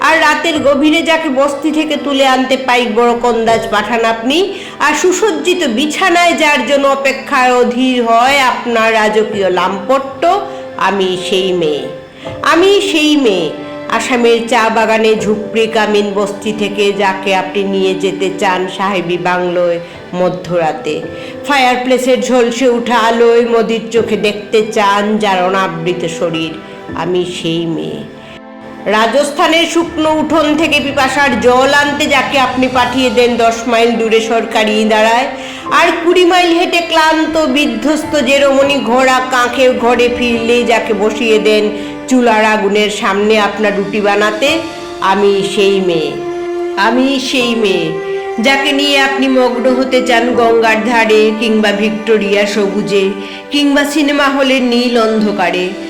আর রাতের গভীরে যাকে বস্তি থেকে তুলে আনতে পাইক বড় কন্দাজ পাঠান আপনি। আর সুসজ্জিত বিছানায় যার জন্য অপেক্ষায় অধীর হয় আপনার রাজকীয় লাম্পট্য, আমি সেই মেয়ে। আমি সেই মেয়ে। আসামের চা বাগানে ঝুপড়ি কামিন বস্তি থেকে যাকে আপনি নিয়ে যেতে চান সাহেবী বাংলোয় মধ্যরাতে। ফায়ার প্লেসের ঝলসে উঠা আলোয় মোদির চোখে দেখতে চান যার অনাবৃত শরীর। আমি সেই মেয়ে। রাজস্থানের শুকনো উঠোন থেকে পিপাসার জল আনতে যাকে আপনি পাঠিয়ে দেন দশ মাইল দূরে সরকারি দাঁড়ায় আর কুড়ি মাইল হেঁটে ক্লান্ত, বিধ্বস্ত জেরমনি ঘোড়া কাঁখে ঘরে ফিরলে যাকে বসিয়ে দেন চুলার আগুনের সামনে আপনার রুটি বানাতে, আমি সেই মেয়ে। আমি সেই মেয়ে, যাকে নিয়ে আপনি মগ্ন হতে চান গঙ্গার ধারে কিংবা ভিক্টোরিয়া সবুজে, কিংবা সিনেমা হলের নীল অন্ধকারে।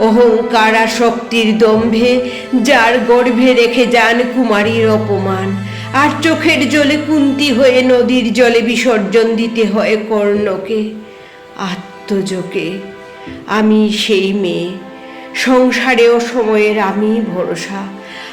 অহংকার শক্তির দম্ভে, যার গর্ভে রেখে যান কুমারীর অপমান। আর চোখের জলে কুন্তি হয়ে নদীর জলে বিসর্জন দিতে হয় কর্ণকে। আত্মজকে, আমি সেই মেয়ে। সংসারেও সময়ের আমি ভরসা।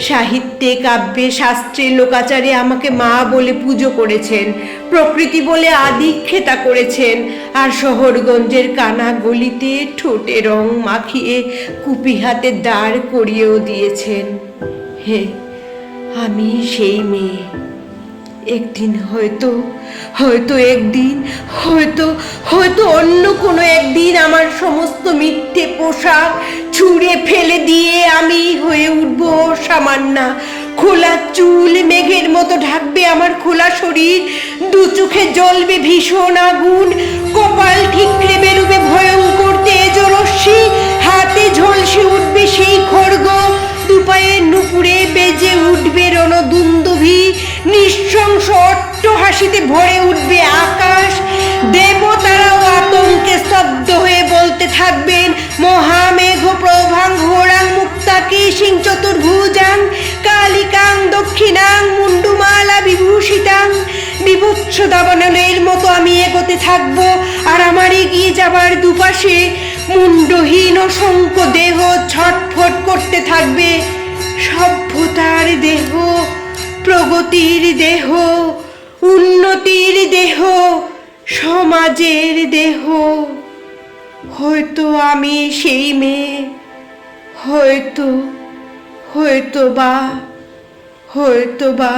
সাহিত্যে, কাব্যে, শাস্ত্রে লোকাচারে আমাকে মা বলে পুজো করেছেন, প্রকৃতি বলে আদিক্ষেতা করেছেন, আর শহরগঞ্জের কানা গলিতে ঠোঁটে রং মাখিয়ে কুপি হাতে দাঁড় করিয়েও দিয়েছেন। হে, আমি সেই মেয়ে। একদিন হয়তো হয়তো একদিন, হয়তো হয়তো অন্য কোনো একদিন আমার সমস্ত মিথ্যে পোশাক ছুঁড়ে ফেলে দিয়ে আমি হয়ে উঠব সামান্না। খোলা চুল মেঘের মতো ঢাকবে আমার খোলা শরীর। দু চোখে জ্বলবে ভীষণ আগুন। কপাল ঠিকরে বেরোবে ভয়ঙ্কর তেজ হাতে ঝলসে উঠবে সেই খড়গ। দুপায়ে নুপুরে বেজে উঠবে রণদুন্দুভি। নিঃশংস অট্ট হাসিতে ভরে উঠবে আকাশ। দেবতারাও আতঙ্কে স্তব্ধ হয়ে বলতে থাকবেন মুক্তাকি সিং চতুর্ভুজাং, কালিকাং, দক্ষিণাং, মুন্ডুমালা বিভূষিতাং। বিভৎস দাবানলের মতো আমি এগোতে থাকব আর আমার এগিয়ে যাবার দুপাশে মুন্ডহীন অসংখ্য দেহ ছটফট করতে থাকবে। সভ্যতার দেহ, প্রগতির দেহ, উন্নতির দেহ, সমাজের দেহ। হয়তো আমি সেই মেয়ে, হয়তো হয়তো বা